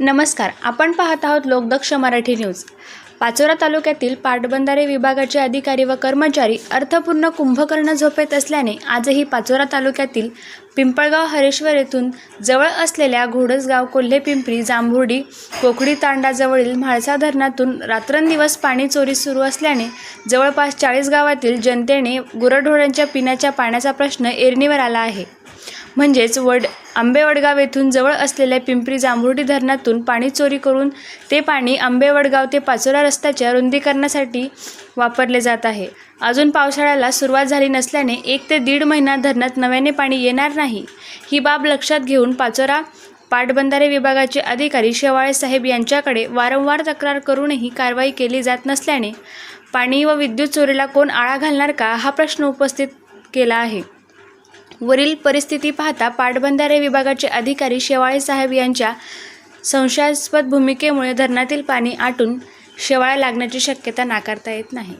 नमस्कार आपण पाहत आहोत लोकदक्ष मराठी न्यूज. पाचोरा तालुक्यातील पाटबंधारे विभागाचे अधिकारी व कर्मचारी अर्थपूर्ण कुंभकर्ण झोपेत असल्याने आजही पाचोरा तालुक्यातील पिंपळगाव हरेश्वर येथून जवळ असलेल्या घोडसगाव कोल्हे पिंपरी जांभुर्डी कोकडी तांडाजवळील म्हाळसा धरणातून रात्रंदिवस पाणी चोरी सुरू असल्याने जवळपास चाळीस गावातील जनतेने गुरढोऱ्यांच्या पिण्याच्या पाण्याचा प्रश्न ऐरणीवर आला आहे. म्हणजेच वड आंबेवडगाव येथून जवळ असलेल्या पिंपरी जांभुर्डी धरणातून पाणी चोरी करून ते पाणी आंबेवडगाव ते पाचोरा रस्त्याच्या रुंदीकरणासाठी वापरले जात आहे. अजून पावसाळ्याला सुरुवात झाली नसल्याने एक ते दीड महिना धरणात नव्याने पाणी येणार नाही. ही बाब लक्षात घेऊन पाचोरा पाटबंधारे विभागाचे अधिकारी शेवाळे साहेब यांच्याकडे वारंवार तक्रार करूनही कारवाई केली जात नसल्याने पाणी व विद्युत चोरीला कोण आळा घालणार का हा प्रश्न उपस्थित केला आहे. वरील परिस्थिती पाहता पाटबंधारे विभागाचे अधिकारी शेवाळे साहेब यांच्या संशयास्पद भूमिकेमुळे धरणातील पाणी आटून शेवाळ्या लागण्याची शक्यता नाकारता येत नाही.